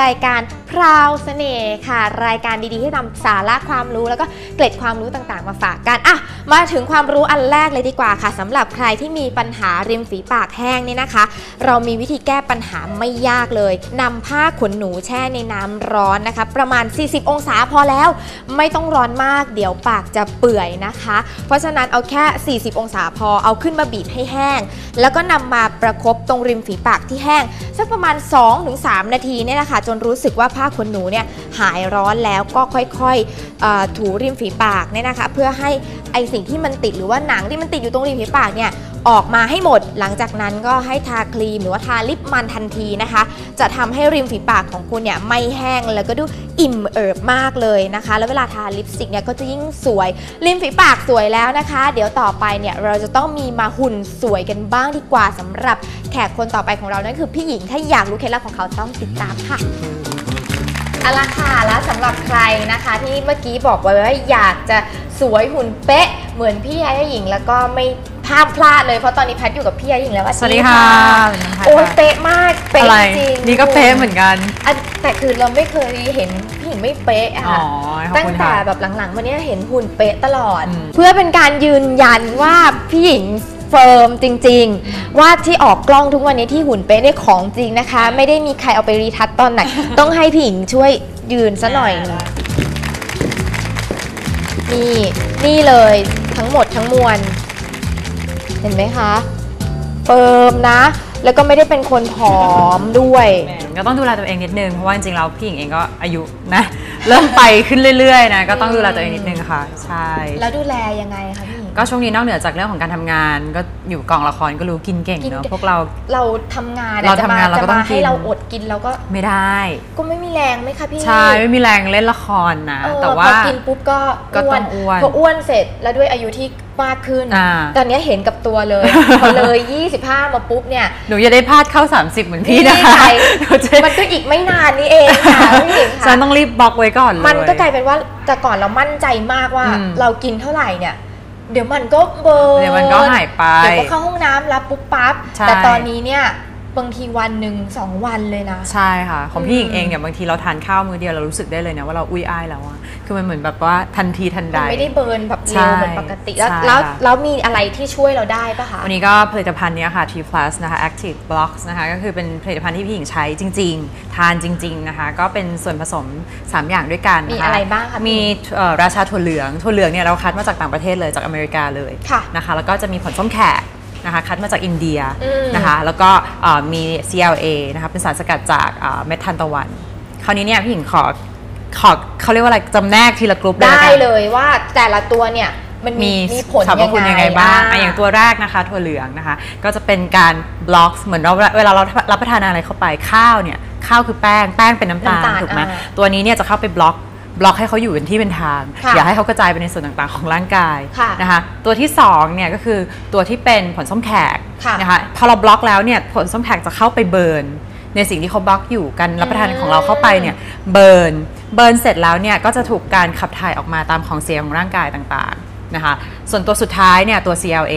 รายการ พราวเสน่ห์ค่ะ รายการดีๆที่นำสาระความรู้แล้วก็เกร็ดความรู้ต่างๆ มาฝากกันอะมาถึงความรู้อันแรกเลยดีกว่าค่ะสำหรับใครที่มีปัญหาริมฝีปากแห้งเนี่ยนะคะ เรามีวิธีแก้ปัญหาไม่ยากเลยนำผ้าขนหนูแช่ในน้ำร้อนนะคะ ประมาณ 40 องศาพอแล้ว ไม่ต้องร้อนมากเดี๋ยวปากจะเปื่อยนะคะ เพราะฉะนั้นเอาแค่ 40 องศาพอเอาขึ้นมาบีบให้แห้ง แล้วก็นำมาประคบตรงริมฝีปากที่แห้งสักประมาณ 2-3 นาทีเนี่ยนะคะจนรู้สึกว่าผ้าขนหนูเนี่ยหายร้อนแล้วก็ค่อยๆถูริมฝีปากเนี่ยนะคะ เพื่อให้ไอสิ่งที่มันติดหรือว่าหนังที่มันติดอยู่ตรงริมฝีปากเนี่ยออกมาให้หมด หลังจากนั้นก็ให้ทาครีมหรือว่าทาลิปมันทันทีนะคะ จะทำให้ริมฝีปากของคุณเนี่ยไม่แห้งแล้วก็ดูอิ่มเอิบมากเลยนะคะ แล้วเวลาทาลิปสติกเนี่ยก็จะยิ่งสวย ริมฝีปากสวยแล้วนะคะ เดี๋ยวต่อไปเนี่ยเราจะต้องมีมาหุ่นสวยกันบ้างดีกว่าสำหรับแขกคนต่อไปของเรานั่นคือพี่หญิงถ้าอยากรู้เคล็ดลับของเขาต้องติดตามค่ะ เอาละค่ะแล้วสำหรับใครนะคะที่เมื่อกี้บอกไว้ว่าอยากจะสวยหุ่นเป๊ะ เหมือนพี่ยาหญิง แล้วก็ไม่ห้ามพลาดเลยเพราะตอนนี้แพทย์อยู่กับพี่ยาหญิงแล้วสวัสดีค่ะเป็นน้องแพทโอ้ยค่ะเป๊ะมากเป๊ะอะไรจริงนี่ก็เป๊ะเหมือนกันอันแต่คือเราไม่เคยเห็นพี่หญิงไม่เป๊ะอะอ๋อขอบตั้งคุณแต่ค่ะแบบหลังๆมาเนี้ยเห็นหุ่นเป๊ะตลอดอืมเพื่อเป็นการยืนยันว่าพี่หญิง เฟิร์มจริง ๆ ว่าที่ออกกล้องทุกวันนี้ที่หุ่นเป๊ะเนี่ยของจริงนะคะ ไม่ได้มีใครเอาไปรีทัชตอนไหน ต้องให้พี่หญิงช่วยยืนซะหน่อยนี่นี่เลยทั้งหมดทั้งมวล เห็นไหมคะเฟิร์มนะ แล้วก็ไม่ได้เป็นคนผอมด้วย ก็ต้องดูแลตัวเองนิดนึง เพราะว่าจริงๆแล้วพี่หญิงเองก็อายุนะ เริ่มไปขึ้นเรื่อยๆนะก็ต้องดูแลตัวเองนิดนึงค่ะ ใช่ แล้วดูแลยังไงคะพี่หญิงก็ช่วงนี้นอกเหนือจากเรื่องของการทำงาน ก็อยู่กองละครก็รู้กินเก่งกินเนอะเก่งพวกเรา เราทำงานเราจะทำงานเราก็จะต้องมาให้กินเราอดกินเราก็ไม่ได้ ก็ไม่มีแรงไหมคะพี่ใช่ ไม่มีแรงเล่นละครนะ เออแต่ว่า พอกินปุ๊บก็ก็ต้องอ้วน พออ้วนเสร็จแล้วด้วยอายุที่ มากขึ้น อ่า ตอนนี้เห็นกับตัวเลย พอเลย 25 มาปุ๊บเนี่ยหนูอย่าได้พลาดเข้า 30 เหมือนพี่นะคะนี่ไงเดี๋ยวจะมันก็อีกไม่นานนี้เองค่ะพี่หญิงฉันค่ะต้องรีบบล็อกไว้ก่อนเลย มันก็กลายเป็นว่าแต่ก่อนเรามั่นใจมากว่า อืม เรากินเท่าไหร่เนี่ย เดี๋ยวมันก็เบิร์นเดี๋ยวมันก็หายไป เดี๋ยวก็เข้าห้องน้ำรับปุ๊บปั๊บใช่ แต่ตอนนี้เนี่ย บางทีวันหนึ่งสองวันเลยนะ ใช่ค่ะ ของพี่หญิงอืมเองเนี่ยบางทีเราทานข้าวมื้อเดียวเรารู้สึกได้เลยนะว่าเราอุ้ยอ้ายแล้วอะคือมันเหมือนแบบว่าทันทีทันใดมันไม่ได้เบิร์นแบบใช่เร็วเหมือนปกติ แล้วใช่แล้วค่ะแล้วมีอะไรที่ช่วยเราได้ปะคะ วันนี้ก็ผลิตภัณฑ์เนี้ยค่ะ T Plus นะคะ Active Blocks นะคะ ก็คือเป็นผลิตภัณฑ์ที่พี่หญิงใช้จริง ๆ ทานจริง ๆนะคะ ก็เป็นส่วนผสม 3 อย่างด้วยกันนคมีอะไรบ้างคะพี่มีเอ่อราชาถั่วเหลืองถั่วเหลืองเนี่ยเราคัดมาจากต่างประเทศเลยจากอเมริกาเลยค่ะนะคะแล้วก็จะมีผลส้มแขก นะคะคัดมาจากอินเดียอืมนะคะแล้วก็เอ่อมี CLA นะคะเป็นสารสกัดจากเอ่อเม็ดทานตะวัน คราวนี้เนี่ยพี่หญิงขอขอเขาเรียกว่าอะไรจำแนกทีละกลุ่มได้กันเลยว่าแต่ละตัวเนี่ยมันมีมีมีผลสรรพคุณยังไงบ้างอ่อะอย่างตัวแรกนะคะถั่วเหลืองนะคะ ก็จะเป็นการบล็อกเหมือนเราเวลาเรารับประทานอะไรเข้าไปข้าวเนี่ยข้าวคือแป้งแป้งเป็นน้ำตาลน้ำตาลถูกไหมอ่าตัวนี้เนี่ยจะเข้าไปบล็อก บล็อกให้เขาอยู่เป็นที่เป็นทาง ค่ะอย่าให้เขากระจายไปในส่วนต่างๆของร่างกายค่ะนะคะตัวที่สองเนี่ยก็คือตัวที่เป็นผลส้มแขกค่ะนะคะพอเราบล็อกแล้วเนี่ยผลส้มแขกจะเข้าไปเบิร์นในสิ่งที่เขาบล็อกอยู่กันรับประทานของเราเข้าไปเนี่ยเบิร์นเบิร์นเสร็จแล้วเนี่ยก็จะถูกการขับถ่ายออกมาตามของเสียของร่างกายต่างๆนะคะส่วนตัวสุดท้ายเนี่ยตัว CLA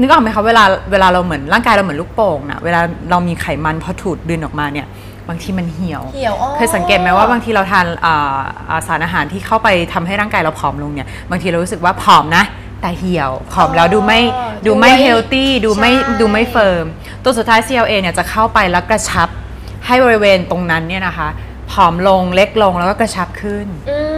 นึกออกไหมคะเวลาเวลาเราเหมือนร่างกายเราเหมือนลูกโป่งนะเวลาเรามีไขมันพอถูดดึงออกมาเนี่ย บางทีมันเหี่ยว เหี่ยวอ๋อเคยสังเกตไหมว่าบางทีเราทานอ่าอ่าสารอาหารที่เข้าไปทำให้ร่างกายเราผอมลงเนี่ยบางทีเรารู้สึกว่าผอมนะแต่เหี่ยวผอมแล้วดูไม่อ๋อดูไม่ดูไม่เฮลตี้ดูไม่ใช่ดูไม่เฟิร์มตัวสุดท้าย CLA เนี่ยจะเข้าไปแล้วกระชับให้บริเวณตรงนั้นเนี่ยนะคะผอมลงเล็กลงแล้วก็กระชับขึ้นอืม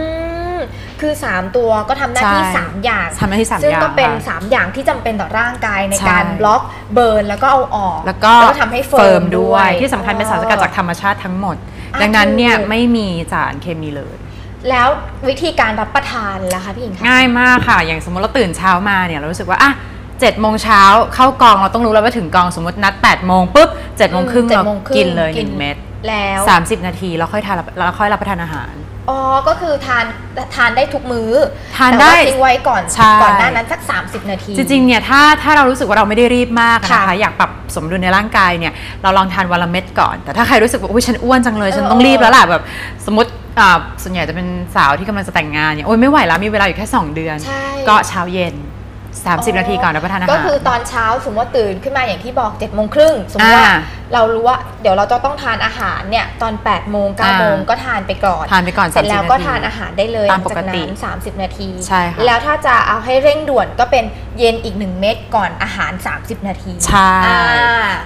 คือ 3 ตัวก็ทำหน้าที่ใช่3 อย่างทำหน้าที่สามซึ่งอย่างก็เป็นค่ะ3อย่างที่จำเป็นต่อร่างกายในใช่การบล็อกเบิร์นแล้วก็เอาออก แล้วก็ทำให้เฟิร์มด้วยที่สำคัญเป็นสารสกัดจากธรรมชาติทั้งหมดอะดังนั้นเนี่ยถูกไม่มีสารเคมีเลยแล้ววิธีการรับประทานล่ะคะพี่หญิงคะง่ายมากค่ะ อย่างสมมติเราตื่นเช้ามาเนี่ยเรารู้สึกว่าอะเจ็ดโมงเช้าเข้ากองเราต้องรู้แล้วว่าถึงกองสมมตินัด8ปดโมงปุ๊บเจ็ดโมงครึ่งเจ็ดเราโมงครึ่งกินเลยหกินนึ่งเม็ดแล้วสามสิบนาทีแล้วค่อยทานแล้วค่อยรับประทานอาหาร อ๋อ ก็คือทานทานได้ทุกมื้อทานแต่ว่ได้ทิ้งไว้ก่อนใช่ ก่อนหน้านั้นสัก 30 นาที จริงๆ เนี่ยถ้าถ้าเรารู้สึกว่าเราไม่ได้รีบมากนะค่ะคะอยากปรับสมดุลในร่างกายเนี่ยเราลองทานวันละเม็ดก่อน แต่ถ้าใครรู้สึกว่าอุ้ยฉันอ้วนจังเลย ฉันต้องรีบแล้วล่ะแบบสมมติอ่าส่วนใหญ่จะเป็นสาวที่กำลังจะแต่งงานเนี่ยโอ้ยไม่ไหวแล้วมีเวลาอยู่แค่ 2 เดือน ใช่ ก็เช้าเย็น 30 นาทีก่อนรับประทานอาหาร ก็คือตอนเช้าสมมติว่าตื่นขึ้นมาอย่างที่บอก7จ็ดโมงครึ่งสมมติว่าอ่า เรารู้ว่าเดี๋ยวเราจะต้องทานอาหารเนี่ยตอน8โมง9โมงอ่าก็ทานไปก่อนทานไปก่อนเสร็จแล้ว30ก็นาทีทานอาหารได้เลยตามปกติหลังจากนั้น30นาทีใช่ค่ะแล้วถ้าจะเอาให้เร่งด่วนก็เป็นเย็นอีก1เม็ดก่อนอาหาร 30 นาทีใช่อ่า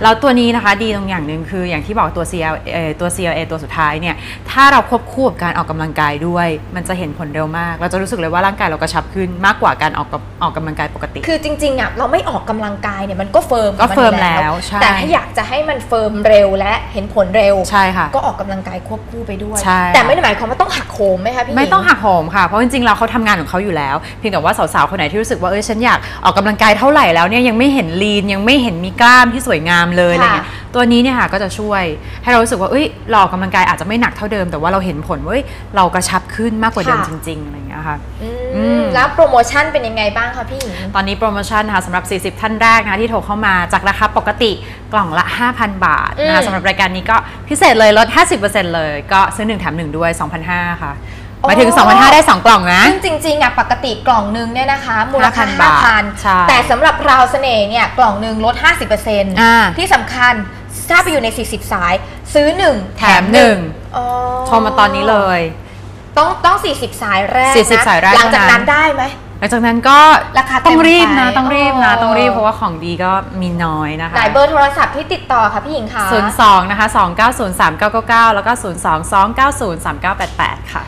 แล้วตัวนี้นะคะดีตรงอย่างหนึ่งคืออย่างที่บอกตัว CL เอ่อตัว CLA ตัวสุดท้ายเนี่ยถ้าเราควบคู่กับการออกกำลังกายด้วย มันจะเห็นผลเร็วมาก เราจะรู้สึกเลยว่าร่างกายเรากระชับขึ้นมากกว่าการออกกับออกกำลังกายปกติ คือจริงๆอะเราไม่ออกกำลังกายเนี่ยมันก็เฟิร์มก็นเฟิร์มอยู่แล้วใช่แต่ถ้าอยากจะให้มันเฟิร์มเร็วและเห็นผลเร็ว ใช่ค่ะก็ออกกำลังกายควบคู่ไปด้วยใช่แต่ไม่ได้หมายความว่าต้องหักโหมไหมคะพี่หญิไม่ต้องหักโหมค่ะ เพราะจริงๆเราเขาทำงานของเขาอยู่แล้ว เพียงแต่ว่าสาวๆคนไหนที่รู้สึกว่าเอ้ยฉันอยากออกกำลังกายเท่าไหร่แล้วเนี่ยยังไม่เห็นลีนยังไม่เห็นมีกล้ามที่สวยงามเลยอะไรเงี้ยตัวนี้เนี่ยค่ะก็จะช่วยให้เรารู้สึกว่าเอ้ยเราออกกำลังกายอาจจะไม่หนักเท่าเดิม แต่ว่าเราเห็นผลว่าเอ้ยเรากระชับขึ้นมากกว่าเดิมจริงๆอะไรเงี้ยค่ะอือืมมแล้วโปรโมชั่นเป็นยังไงบ้างคะพี่หญิงตอนนี้โปรโมชั่นนะคะสำหรับ 40 ท่านแรกนะคะที่โทรเข้ามาจากราคาปกติกล่องละ 5,000 บาทนะคะอืมสำหรับรายการนี้ก็พิเศษเลยลด 50%เลยก็ซื้อ1แถม1ด้วย 2,500 ค่ะหมายถึง 2,500 ได้ 2 กล่องนะซึ่งจริงๆอะปกติกล่องนึงเนี่ยนะคะ มูลค่า5,000บาทใช่5,000แต่สำหรับราวเสน่ห์เนี่ยกล่องหนึ่งลดอ่า50%ที่สำคัญถ้าไปอยู่ใน 40 สาย ซื้อ 1 แถมหนึ่งอ๋อโทรมาตอนนี้เลย ต้องต้อง 40 สายแรก40นะสายแรกหลังจากเท่านั้นั้นนได้ไหมหลังจากนั้นก็ราคาเต็มต้องรีบนะไปต้องรีบนะอ๋อต้องรีบเพราะว่าของดีก็มีน้อยนะคะไหนเบอร์โทรศัพท์ที่ติดต่อค่ะพี่หญิงคะ02นะคะ290 3999 แล้วก็ 02 290 3988 ค่ะ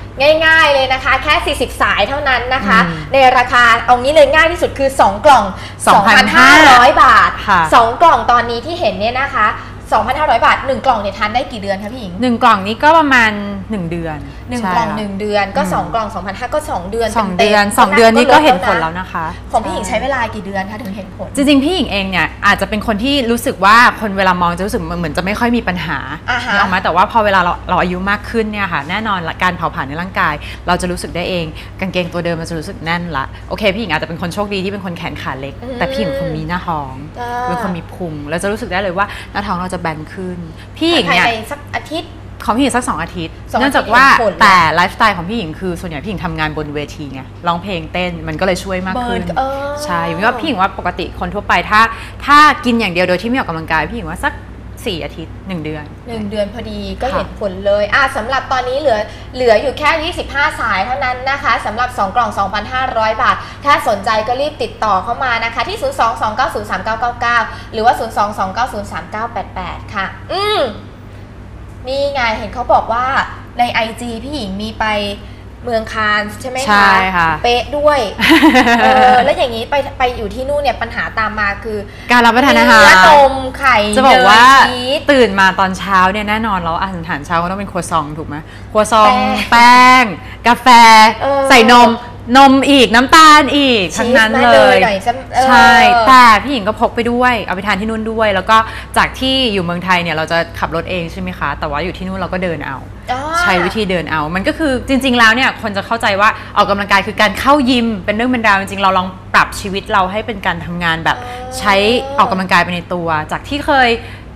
ง่ายๆเลยนะคะ แค่ 40 สายเท่านั้นนะคะอืมในราคาเอางี้เลยง่ายที่สุดคือ 2 กล่อง 2,500 2,500บาทค่ะ2กล่องตอนนี้ที่เห็นเนี่ยนะคะ 2,500 บาท 1 กล่องเนี่ยทานได้กี่เดือนคะพี่หญิงหนึ่งกล่องนี้ก็ประมาณ 1 เดือน1ใช่กล่องค่ะ1เดือนก็อืม2กล่อง2,500ก็ 2 เดือนสองต็มๆเดือนสองเดือนนี้ก็เห็นผลแล้วนะคะ ของพี่หญิงใช้เวลากี่เดือนคะถึงเห็นผลจริงๆ พี่หญิงเองเนี่ยอาจจะเป็นคนที่รู้สึกว่าคนเวลามองจะรู้สึกเหมือนจะไม่ค่อยมีปัญหาอ่าฮะนึกออกไหมแต่ว่าพอเวลาเราเราอายุมากขึ้นเนี่ยค่ะแน่นอนละการเผาผลาญในร่างกาย เราจะรู้สึกได้เอง กางเกงตัวเดิมมันจะรู้สึกแน่นละโอเคพี่หญิงอาจจะเป็นคนโชคดีที่เป็นคนแขนขาเล็กอืมแต่พี่หญิงเป็นคนมีหน้าท้อง อ่า เป็นคนมีพุงแล้วจะรู้สึกได้เลยว่าหน้าท้องเราจะแบนขึ้น พี่หญิงเนี่ยภายในสักอาทิตย์ของพี่หญิงสักสองอาทิตย์สองอาทิตย์เนื่องจากว่าเห็นผลเลยแต่ไลฟ์สไตล์ของพี่หญิงคือส่วนใหญ่พี่หญิงทำงานบนเวทีไงร้องเพลงเต้นมันก็เลยช่วยมากขึ้นเบิร์นเออใช่ว่าพี่หญิงว่าปกติคนทั่วไปถ้า ถ้ากินอย่างเดียวโดยที่ไม่ออกกำลังกายพี่หญิงว่าสัก 4 อาทิตย์ 1 เดือนหนึ่งเดือนพอดีก็ค่ะเห็นผลเลยอะสำหรับตอนนี้เหลือเหลืออยู่แค่ 25 สายเท่านั้นนะคะสำหรับ 2 กล่อง 2,500 บาท ถ้าสนใจก็รีบติดต่อเข้ามานะคะ ที่ 022903999 หรือว่า 022903988 ค่ะ อืมนี่ไงเห็นเขาบอกว่าใน IG พี่หญิงมีไป เมืองคานส์ใช่ไหมคะใช่ค่ะเป๊ะด้วยเออแล้วอย่างนี้ไปไปอยู่ที่นู่นเนี่ยปัญหาตามมาคือ การรับประทานอาหารเนื้อนมไข่จะบอกว่าเนยชีสตื่นมาตอนเช้าเนี่ยแน่นอนแล้วอาหารเช้าก็ต้องเป็นครัวซองถูกไหมครัวซองแป้แป้งกาแฟเออใส่นมนมอีกน้ำตาลอีกทั้งนั้นชีสเลมายหน่อยจะเออใช่แต่พี่หญิงก็พกไปด้วย เอาไปทานที่นู่นด้วย แล้วก็จากที่อยู่เมืองไทยเนี่ยเราจะขับรถเองใช่ไหมคะ แต่ว่าอยู่ที่นู่นเราก็เดินเอาอ่าใช้วิธีเดินเอา มันก็คือจริง ๆ แล้วเนี่ยคนจะเข้าใจว่าออกกำลังกายคือการเข้ายิม เป็นเรื่องเป็นราวจริงๆเราลองปรับชีวิตเราให้เป็นการทำงานแบบอ๋อใช้ออกกำลังกายไปในตัว จากที่เคย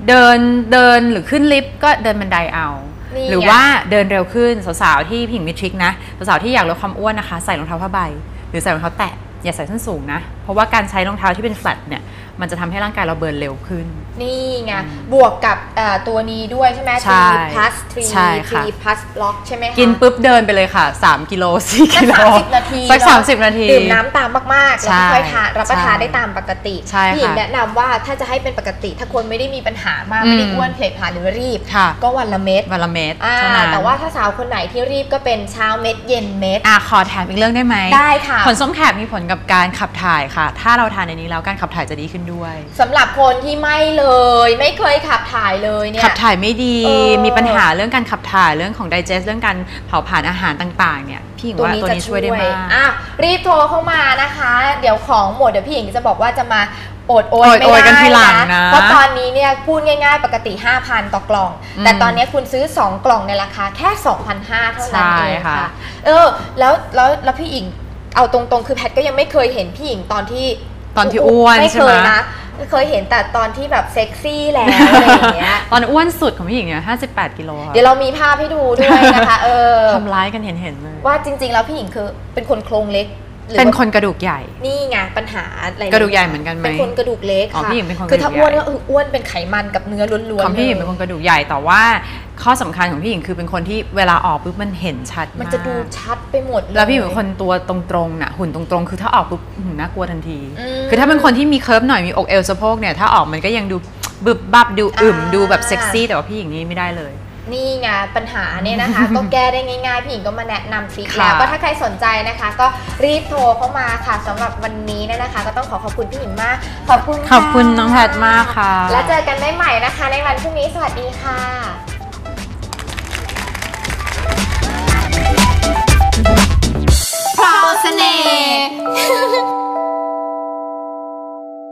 เดินเดินหรือขึ้นลิฟต์ก็เดินบันไดเอานี่หรือไงว่าเดินเร็วขึ้นสาวๆที่ผิงมีทริคนะสาวๆที่อยากลดความอ้วนนะคะ ใส่รองเท้าผ้าใบ หรือใส่รองเท้าแตะอย่าใส่ส้นสูงนะ เพราะว่าการใช้รองเท้าที่เป็นแฟลตเนี่ย มันจะทำให้ร่างกายเราเบิร์นเร็วขึ้น นี่ไง บวกกับเอ่อตัวนี้ด้วยใช่ไหมใช่3 plus ใช่3ค่ะ3 plus block ใช่ไหมคะกินปุ๊บเดินไปเลยค่ะ 3 กิโล4สักิกโลสามสิบนาทีสักเนอะสามสิบนาที ดื่มน้ำตามมากๆ แล้วใช่ก็ค่อยทานรับประทานใช่ได้ตามปกติใช่พี่หญิงค่ะแนะนำว่าถ้าจะให้เป็นปกติ ถ้าคนไม่ได้มีปัญหามากอืมไม่ได้อ้วนเพลผลาหรือรีบค่ะก็วันละเม็ดวันละเม็ดอ่าเท่นั้นแต่ว่าถ้าสาวคนไหนที่รีบก็เป็นเช้าเม็ดเย็นเม็ดอะขอแถมอีกเรื่องได้ไหมได้ค่ะผลส้มแขกมีผลกับการขับถ่ายค่ะ ถ้าเราทานในนี้แล้วการขับถ่ายจะดีขึ้นด้วยสำหรับคนที่ไม่เลย ไม่เคยขับถ่ายเลยเนี่ย ขับถ่ายไม่ดีเออมีปัญหาเรื่องการขับถ่ายเรื่องของ digest เรื่องการเผาผลาญอาหารต่างๆ เนี่ยพี่หญิงว่าตัวนี้ช่วยได้มากอะรีบโทรเข้ามานะคะ เดี๋ยวของหมดเดี๋ยวพี่หญิงจะบอกว่าจะมาโอดโอยโอดไม่โอยได้กันทีหลังนะ เพราะตอนนี้เนี่ยพูดง่ายๆ ปกติ 5,000 ต่อกล่องอืมแต่ตอนนี้คุณซื้อ 2 กล่องในราคาแค่ 2,500 เท่านั้นใช่เองค่ะ ค่ะ เออ แล้วแล้วแล้วพี่หญิงเอาตรงๆ คือแพทก็ยังไม่เคยเห็นพี่หญิงตอนที่ ตอนที่อ้วนไม่ใช่เคไหมยนะเคยเห็นแต่ตอนที่แบบเซ็กซี่แล้วอะไรอย่างเงี้ยตอนอ้วนสุดของพี่หญิงเนี่ย58กิโลค่ะเดี๋ยวเรามีภาพให้ดูด้วยนะคะ เออทำร้ายกันเห็นๆเลยว่าจริง ๆ แล้วพี่หญิงคือเป็นคนโครงเล็กหรือ เป็นว่าคนกระดูกใหญ่ นี่ไงปัญหาอะไรกระดูกใหญ่เหมือนกันไหมเป็นคนกระดูกเล็กอ๋อค่ะพี่หญิงเป็นคนคือถ้ากระดูกอ้วนใหญ่ก็คืออ้วนเป็นไขมันกับเนื้อล้วนๆของพี่หญิงเป็นลคนกระดูกใหญ่แต่ว่าข้อสำคัญของพี่หญิงคือเป็นคนที่เวลาออกปุ๊บมันเห็นชัดมันมากจะดูชัดไปหมดเยแล้วพี่หญิงเป็นคนตัวตรงๆน่ะหุ่นตรงๆ คือถ้าออกปุ๊บอื้อหือน่ากลัวทันทีอืมคือถ้าเป็นคนที่มีเคิร์ฟหน่อยมีอกเอวสะโพกเนี่ยถ้าออกมันก็ยังดูบึบบับดูอึมอ่าดูแบบเซ็กซี่แต่ว่าพี่หญิงนี่ไม่ได้เลย นี่ไงปัญหาเนี่ยนะคะ ก็แก้ได้ง่ายๆ พี่หญิงก็มาแนะนำทริคค่ะแล้ว ก็ถ้าใครสนใจนะคะ ก็รีบโทรเข้ามาค่ะสำหรับวันนี้เนี่ยนะคะ ก็ต้องขอขอบคุณพี่หญิงมาก ขอบคุณะขอบคุณน้องแพทมากค่ะ แล้วเจอกันได้ใหม่นะคะ ในวันพรุ่งนี้สวัสดีค่ะพราวเสน่ห์